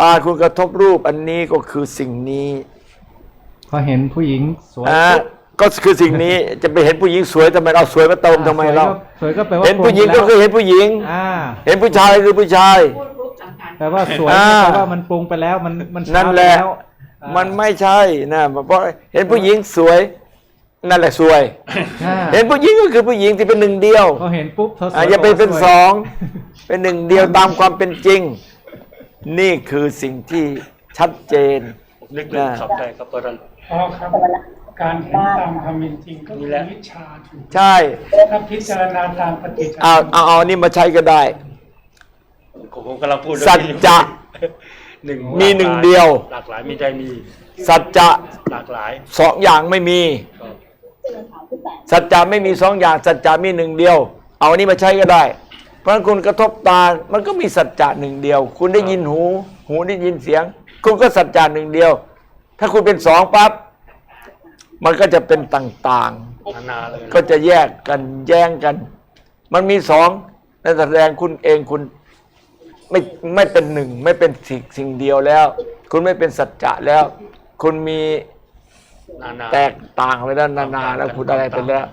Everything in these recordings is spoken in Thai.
ตาคุณกระทบรูปอันนี้ก็คือสิ่งนี้พอเห็นผู้หญิงสวยอ่าปุ๊บก็คือสิ่งนี้จะไปเห็นผู้หญิงสวยทำไมเราสวยมาเติมทำไมเราสวยก็แปลว่าเห็นผู้หญิงก็คือเห็นผู้หญิงอ่าเห็นผู้ชายคือผู้ชายพูดรูปต่างๆแปลว่าสวยอ่าแปลว่ามันปรุงไปแล้วมันมันช้านั่นแหละไปวอ่ามันไม่ใช่นะเพราะเห็นผู้หญิงสวยนั่นแหละสวยอ่าเห็นผู้หญิงก็คือผู้หญิงที่เป็นหนึ่งเดียวพอเห็นปุ๊บเธอสวยอะอย่าไปเป็นสวยสองเป็นหนึ่งเดียวตามความเป็นจริง นี่คือสิ่งที่ชัดเจนนึกเรื่องขับได้ครับเพราะฉะนั้นอ๋อครับ การเห็นตามความเป็นจริงก็นี่คือแหละวิชาถูกใช่ถ้าพิจารณาตามปฏิจจเอาเอาเอานี่มาใช้ก็ได้ ผมกำลังพูดสัจจะ หนึ่งมีหนึ่งเดียว หลากหลายมีได้มีสัจจะหลากหลายสองอย่างไม่มี ครับ สัจจะไม่มีสองอย่าง สัจจะมีหนึ่งเดียว เอาอันนี้มาใช้ก็ได้ เพราะฉะนั้นคุณกระทบตา มันก็มีสัจจะหนึ่งเดียว คุณได้ยินหู หูได้ยินเสียง คุณก็สัจจะหนึ่งเดียว ถ้าคุณเป็นสองปั๊บมันก็จะเป็นต่างนานาเลยๆ ก็จะแยกกันแย้งกัน มันมีสองนั่นแสดงคุณเองคุณไม่ไม่เป็นหนึ่งไม่เป็นสิ่งสิ่งเดียวแล้ว คุณไม่เป็นสัจจะแล้ว คุณมี นานา แตกต่างไปแล้วนานาแล้วคุณอะไรไปแล้ว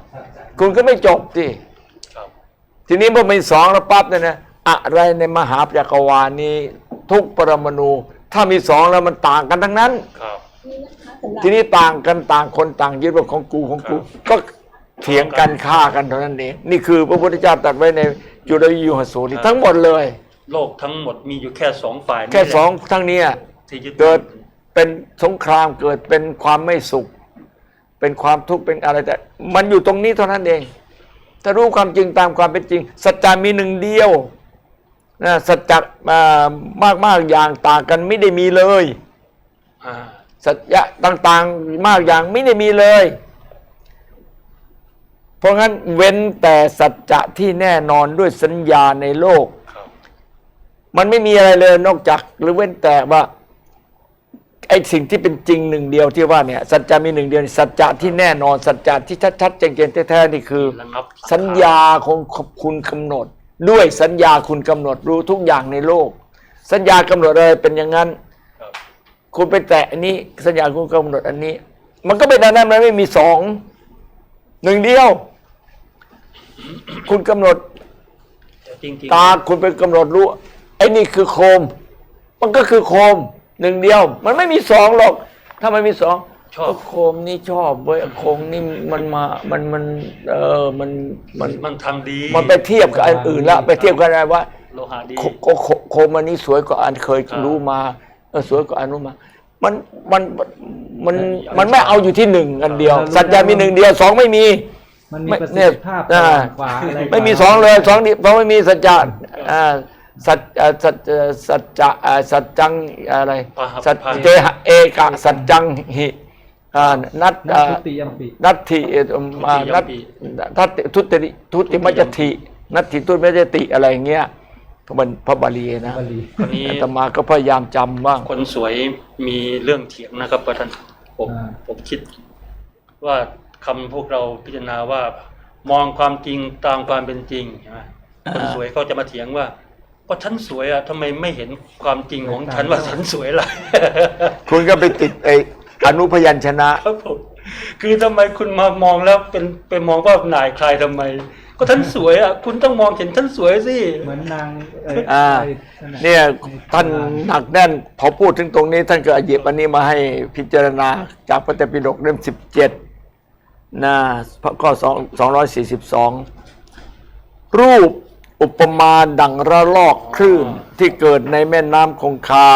คุณก็ไม่จบสิครับ ทีนี้พอมีสองแล้วปั๊บเนี่ยนะอะไรในมหาจักรวาลนี้ ทุกปรมาณูถ้ามีสองแล้วมันต่างกันทั้งนั้น ครับ ทีนี้ต่างกันต่างคนต่างยึดว่าของกูของกูก็เถียงกันฆ่ากันเท่านั้นเองนี่คือพระพุทธเจ้าตรัสไว้ในจุลวิวหสูตรนี่ทั้งหมดเลย โลกทั้งหมดมีอยู่แค่สองฝ่ายนี่แค่หละสองทั้งเนี้ยที่ยึดเกิดเป็นสงครามเกิดเป็นความไม่สุข เป็นความทุกข์เป็นอะไรแต่ มันอยู่ตรงนี้เท่านั้นเอง ถ้ารู้ความจริงตามความเป็นจริง สัจจะมีหนึ่งเดียวนะสัจจะมากมากๆอย่างต่างกันไม่ได้มีเลยอ่าสัจจะต่างๆมากอย่างไม่ได้มีเลย เพราะงั้นเว้นแต่สัจจะที่แน่นอนด้วยสัญญาในโลกครับมันไม่มีอะไรเลยนอกจากหรือเว้นแต่ว่าไอ้สิ่งที่เป็นจริงหนึ่งเดียวที่ว่าเนี่ยสัจจะมีหนึ่งเดียวสัจจะที่แน่นอนสัจจะที่ชัดๆแจ้งๆแท้ๆนี่คือ ระงับสัญญาของคุณกำหนด ด้วยสัญญาคุณกำหนดรู้ทุกอย่างในโลก สัญญากำหนดอะไรเป็นอย่างนั้นครับคุณไปแตะอันนี้สัญญาคุณกำหนดอันนี้ มันก็เป็นอันนั้นมันไม่มีสองหนึ่งเดียว คุณกำหนดแต่จริงๆตาคุณไปกำหนดรู้ไอ้นี่คือโคม มันก็คือโคม หนึ่งเดียว มันไม่มีสองหรอก ถ้ามันมีสองชอบก็โคมนี่ชอบเว้ยโคมนี่มันมามันมันเออมันมันมันทำดีมันไปเทียบกับอันอื่นแล้วไปเทียบกันอะไรว่า โลหะดี โคโคโคโคมอันนี้สวยกว่าอันเคยครับรู้มาเออสวยกว่าอันนู้นมา มันมันมันมันไม่เอาอยู่ที่หนึ่งอันเดียวสัจจะมีหนึ่งเดียวสองไม่มี มันมีไม่ประสิทเนี่ยธิภาพอ่ากว่าอะไรกว่า ไม่มีสองเลยสองนี่เพราะไม่มีสัจจะอ่า สัจอ่าสัจเอ่อสัจจะอ่าสัจจังอะไรพะหะสัจพะหะเจหะเอกะสัจจังหิอ่านัตนัอ่าตทุติยมปินัตถิเอ่ออ่านัตทัตติทุติทุติมัจจตินัตถิทุติมัจจติอะไรอย่างเงี้ยพระบาพระบาลีนะบาลีคนนี้อาตมาก็พยายามจำบ้างคนสวยมีเรื่องเถียงนะครับประธานผมอ่าผมคิด ว่าคำพวกเราพิจารณาว่า มองความจริงตามความเป็นจริงใช่ไหมคนสวยเขาจะมาเถียงว่า ก็ฉันสวยอะทำไมไม่เห็นความจริงของฉันว่าฉันสวยล่ะคุณก็ไปติดไอ้อนุพยัญชนะครับผมคือทำไมคุณมามองแล้วเป็นไปมองว่าหน่ายใครทำไม ก็ท่านสวยอะคุณต้องมองเห็นท่านสวยสิเหมือนนางเอ่ออ่าไอ้นั่นน่ะเนี่ยท่านหนักแน่น พอพูดถึงตรงนี้ ท่านก็หยิบอันนี้มาให้พิจารณาจากพระเตปิฎกเล่มสิบเจ็ดหน้าข้อสองสองร้อยสี่สิบสองรูป อุปมาดังระลอกคลื่นที่เกิดในแม่น้ำคงคา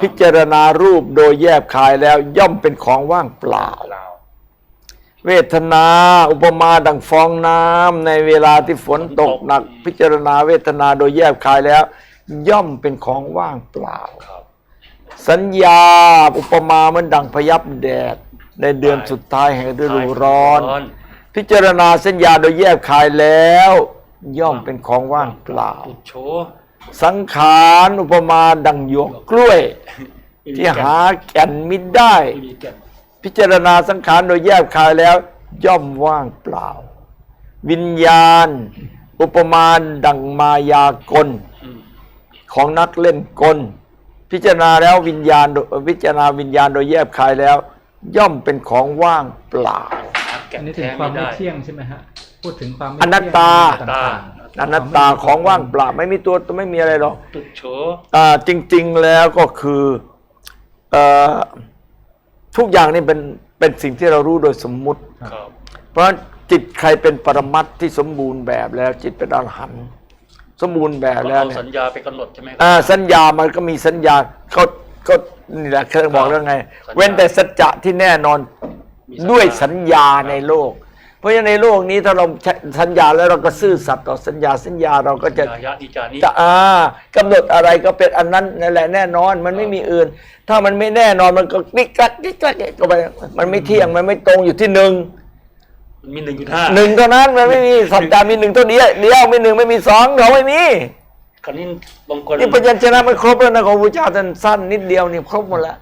พิจารณารูปโดยแยบคายแล้วย่อมเป็นของว่างเปล่าเปล่า เวทนาอุปมาดังฟองน้ำในเวลาที่ฝนตกหนัก พิจารณาเวทนาโดยแยบคายแล้ว ย่อมเป็นของว่างเปล่าครับสัญญาอุปมาเหมันดังพยับแดดในเดือนสุดท้ายแห่งฤดูร้อน พิจารณาสัญญาโดยแยบคายแล้ว ย่อมเป็นของว่างเปล่าอุดโชสังขารอุปมาดังหยวกกล้วย ที่หาแก่นมิได้ ไม่มีแก่นพิจารณาสังขารโดยแยบคายแล้ว ย่อมว่างเปล่า วิญญาณ อุปมาดังมายากล อืมของนักเล่นกล พิจารณาแล้ววิญญาณโดยพิจารณาวิญญาณโดยแยบคายแล้ว ย่อมเป็นของว่างเปล่า หาแก่อันนนี้ถึงแท้ควาไม่มไม่ได้เที่ยงใช่ไหมฮะ พูดถึงความไม่อนัตตา เที่ยงต่างๆอนัตตาของว่างเปล่าไม่มีตัวไม่มีอะไรหรอก ตุดโฉอ่าจริง ๆแล้วก็คือเอ่อทุกอย่างนี่เป็นเป็นสิ่งที่เรารู้โดยสมมุติ ครับเพราะฉะนั้นจิตใครเป็นปรมัตถ์ที่สมบูรณ์แบบแล้ว จิตเป็นอรหันต์สมบูรณ์แบบก็แล้วเอาเนี่ยสัญญาไปกำหนดใช่ไหมครับ อ่าสัญญามันก็มีสัญญาก็ก็นี่แหละเคยบอกแล้วไง สัญญา เว้นแต่สัจจะที่แน่นอนมีสัญญาด้วยสัญญาในโลก เพราะฉะนั้นในโลกนี้ถ้าเราใช้สัญญาแล้วเราก็ซื่อสัตย์ต่อสัญญาสัญญาเราก็จะยายะนิจานิจะอ่ากำหนดอะไรก็เป็นอันนั้นนั่นแหละแน่นอนมันไม่มีอื่น ถ้ามันไม่แน่นอนมันก็กลิกกลักกลิกกลักก็ไปมันไม่เที่ยงมันไม่ตรงอยู่ที่หนึ่งมันมีหนึ่งจุดห้าหนึ่งเท่านั้นมันไม่มีสัจจามีหนึ่งเท่านี้เดียวไม่หนึ่งไม่มีสองเราไม่มีคราวนี้บางคนนี่พยัญชนะมันครบแล้วนะของพระพุทธเจ้าท่านสั้นนิดเดียวนี่ครบหมดแล้ว